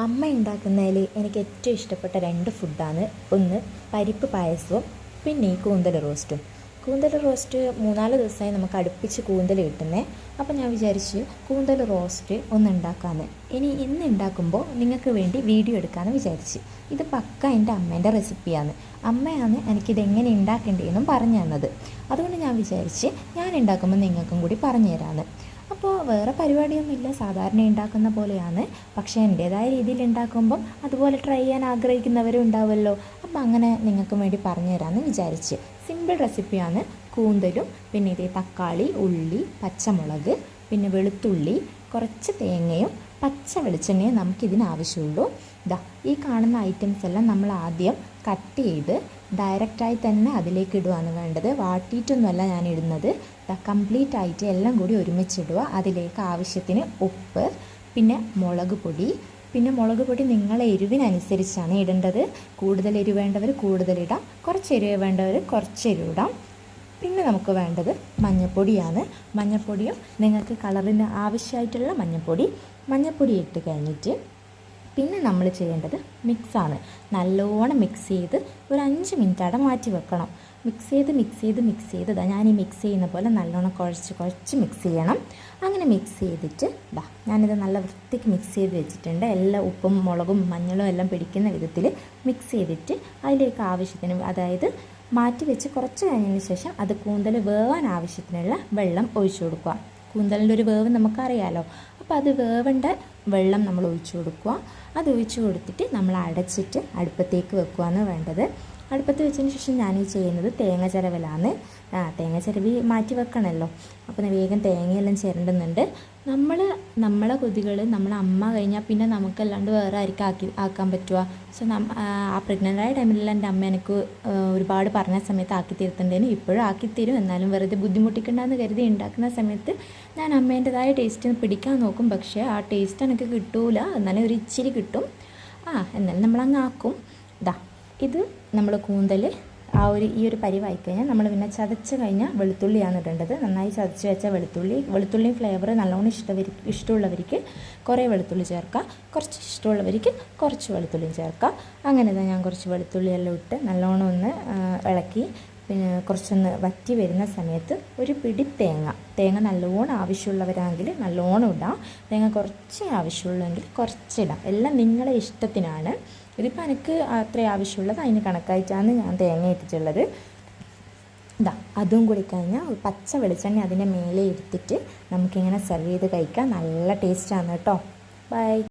അമ്മ ഉണ്ടാക്കുന്നതിൽ എനിക്ക് ഏറ്റവും ഇഷ്ടപ്പെട്ട രണ്ട് ഫുഡാണ്. ഒന്ന് പരിപ്പ് പായസവും പിന്നെ ഈ കൂന്തൽ റോസ്റ്റും. കൂന്തൽ റോസ്റ്റ് മൂന്നാൽ ദിവസമായി നമുക്ക് അടുപ്പിച്ച് കൂന്തൽ കിട്ടുന്നേ. അപ്പോൾ ഞാൻ വിചാരിച്ചു കൂന്തൽ റോസ്റ്റ് ഒന്ന് ഉണ്ടാക്കാമെന്ന് ഇനി ഇന്ന് ഉണ്ടാക്കുമ്പോൾ നിങ്ങൾക്ക് വേണ്ടി വീഡിയോ എടുക്കാമെന്ന് വിചാരിച്ചു. ഇത് പക്ക എന്റെ അമ്മേന്റെ റെസിപ്പിയാണ്. അമ്മയാണ് എനിക്കിത് എങ്ങനെ ഉണ്ടാക്കേണ്ടതെന്നും പറഞ്ഞു തന്നത്. അതുകൊണ്ട് ഞാൻ വിചാരിച്ച് ഞാൻ ഉണ്ടാക്കുമ്പോൾ നിങ്ങൾക്കും കൂടി പറഞ്ഞു തരാമെന്ന് അപ്പോൾ വേറെ പരിപാടിയൊന്നുമില്ല. സാധാരണ ഉണ്ടാക്കുന്ന പോലെയാണ്. പക്ഷേ എന്റേതായ രീതിയിൽ ഉണ്ടാക്കുമ്പം അതുപോലെ ട്രൈ ചെയ്യാൻ ആഗ്രഹിക്കുന്നവരും ഉണ്ടാവുമല്ലോ. അപ്പം അങ്ങനെ നിങ്ങൾക്കും വേണ്ടി പറഞ്ഞു തരാമെന്ന് വിചാരിച്ച്. സിമ്പിൾ റെസിപ്പിയാണ് കൂന്തലും പിന്നെ ഇതേ തക്കാളി ഉള്ളി പച്ചമുളക് പിന്നെ വെളുത്തുള്ളി കുറച്ച് തേങ്ങയും പച്ച വെളിച്ചെണ്ണയും നമുക്കിതിന് ആവശ്യമുള്ളൂ ഇതാ ഈ കാണുന്ന ഐറ്റംസ് എല്ലാം നമ്മൾ ആദ്യം കട്ട് ചെയ്ത് ഡയറക്റ്റായി തന്നെ അതിലേക്ക് ഇടുകയാണ് വേണ്ടത്. വാട്ടിയിട്ടൊന്നുമല്ല ഞാൻ ഇടുന്നത് കംപ്ലീറ്റ് ആയിട്ട് എല്ലാം കൂടി ഒരുമിച്ചിടുക. അതിലേക്ക് ആവശ്യത്തിന് ഉപ്പ് പിന്നെ മുളക് പൊടി. പിന്നെ മുളക് പൊടി നിങ്ങളെ എരിവിനനുസരിച്ചാണ് ഇടേണ്ടത്. കൂടുതൽ എരിവ് വേണ്ടവർ കൂടുതൽ ഇടാം. കുറച്ച് എരിവ് വേണ്ടവർ കുറച്ച് എരിവിടാം പിന്നെ നമുക്ക് വേണ്ടത് മഞ്ഞൾപ്പൊടിയാണ് മഞ്ഞൾപ്പൊടിയും നിങ്ങൾക്ക് കളറിന് ആവശ്യമായിട്ടുള്ള മഞ്ഞൾപ്പൊടി മഞ്ഞൾപ്പൊടി ഇട്ട് കഴിഞ്ഞിട്ട് പിന്നെ നമ്മൾ ചെയ്യേണ്ടത് മിക്സാണ് നല്ലോണം മിക്സ് ചെയ്ത് ഒരു അഞ്ച് മിനിറ്റ് അവിടെ മാറ്റി വെക്കണം. മിക്സ് ചെയ്ത് മിക്സ് ചെയ്ത് മിക്സ് ചെയ്ത് ഇതാ ഞാൻ ഈ മിക്സ് ചെയ്യുന്ന പോലെ നല്ലോണം കുഴച്ച് കുഴച്ച് മിക്സ് ചെയ്യണം. അങ്ങനെ മിക്സ് ചെയ്തിട്ട് ഇതാ ഞാനിത് നല്ല വൃത്തിക്ക് മിക്സ് ചെയ്ത് വെച്ചിട്ടുണ്ട്. എല്ലാ ഉപ്പും മുളകും മഞ്ഞളും എല്ലാം പിടിക്കുന്ന വിധത്തിൽ മിക്സ് ചെയ്തിട്ട് അതിലേക്ക് ആവശ്യത്തിന് അതായത് മാറ്റി വെച്ച് കുറച്ച് കഴിഞ്ഞതിന് ശേഷം അത് കൂന്തൽ വേവാൻ ആവശ്യത്തിനുള്ള വെള്ളം ഒഴിച്ചു കൊടുക്കുക. കൂന്തലിന്റെ ഒരു വേവ് നമുക്കറിയാലോ. അപ്പോൾ അത് വേവേണ്ട വെള്ളം നമ്മൾ ഒഴിച്ചു കൊടുക്കുക. അത് ഒഴിച്ചു കൊടുത്തിട്ട് നമ്മൾ അടച്ചിട്ട് അടുപ്പത്തേക്ക് വെക്കുകയാണ് വേണ്ടത്. അടുപ്പത്ത് വെച്ചതിന് ശേഷം ഞാൻ ഈ ചെയ്യുന്നത് തേങ്ങ ചിരവലാണ്. ആ തേങ്ങ ചിരവി മാറ്റി വെക്കണമല്ലോ അപ്പോൾ വേഗം തേങ്ങയെല്ലാം ചിരണ്ടുന്നുണ്ട്. നമ്മൾ നമ്മളെ കൊതികൾ നമ്മളെ അമ്മ കഴിഞ്ഞാൽ പിന്നെ നമുക്കല്ലാണ്ട് വേറെ ആർക്കും ആക്കി ആക്കാൻ പറ്റുക. സോ നം ആ പ്രഗ്നന്റായ ടൈമിലെല്ലാം എന്റെ അമ്മ എനിക്ക് ഒരുപാട് പറഞ്ഞ സമയത്ത് ആക്കി തരുത്തുണ്ടേനും ഇപ്പോഴും ആക്കി തരും. എന്നാലും വെറുതെ ബുദ്ധിമുട്ടിക്കണ്ടെന്ന് കരുതി ഉണ്ടാക്കുന്ന സമയത്ത് ഞാൻ അമ്മേന്റെതായ ടേസ്റ്റ് പിടിക്കാൻ നോക്കും. പക്ഷേ ആ ടേസ്റ്റ് എനിക്ക് കിട്ടൂല. എന്നാലും ഒരു ഇച്ചിരി കിട്ടും. ആ എന്നാലും നമ്മളങ്ങ് ആക്കും. ഇതാ ഇത് നമ്മൾ കൂന്തൽ ആ ഒരു ഈ ഒരു പരിവായി കഴിഞ്ഞാൽ നമ്മൾ പിന്നെ ചതച്ച് കഴിഞ്ഞാൽ വെളുത്തുള്ളിയാണ് ഇടേണ്ടത്. നന്നായി ചതച്ച് വെച്ച വെളുത്തുള്ളി വെളുത്തുള്ളി ഫ്ലേവർ നല്ലോണം ഇഷ്ടവരി ഇഷ്ടമുള്ളവർക്ക് കുറേ വെളുത്തുള്ളി ചേർക്കാം. കുറച്ച് ഇഷ്ടമുള്ളവർക്ക് കുറച്ച് വെളുത്തുള്ളിയും ചേർക്കാം. അങ്ങനെ തന്നെ ഞാൻ കുറച്ച് വെളുത്തുള്ളിയെല്ലാം ഇട്ട് നല്ലോണം ഒന്ന് ഇളക്കി പിന്നെ കുറച്ചൊന്ന് വറ്റി വരുന്ന സമയത്ത് ഒരു പിടി തേങ്ങ. തേങ്ങ നല്ലോണം ആവശ്യമുള്ളവരാണെങ്കിൽ നല്ലോണം ഇടാം. തേങ്ങ കുറച്ച് ആവശ്യമുള്ളെങ്കിൽ കുറച്ചിടാം എല്ലാം നിങ്ങളുടെ ഇഷ്ടത്തിനാണ്. ഇതിപ്പോൾ എനിക്ക് അത്ര ആവശ്യമുള്ളത് അതിന് കണക്കായിട്ടാണ് ഞാൻ തേങ്ങ ഇട്ടിട്ടുള്ളത് ഇതാ അതും കൂടി കഴിഞ്ഞാൽ പച്ച വെളിച്ചെണ്ണ അതിന്റെ മേലെ എടുത്തിട്ട് നമുക്കിങ്ങനെ സെർവ് ചെയ്ത് കഴിക്കാം നല്ല ടേസ്റ്റാണ് കേട്ടോ. ബൈ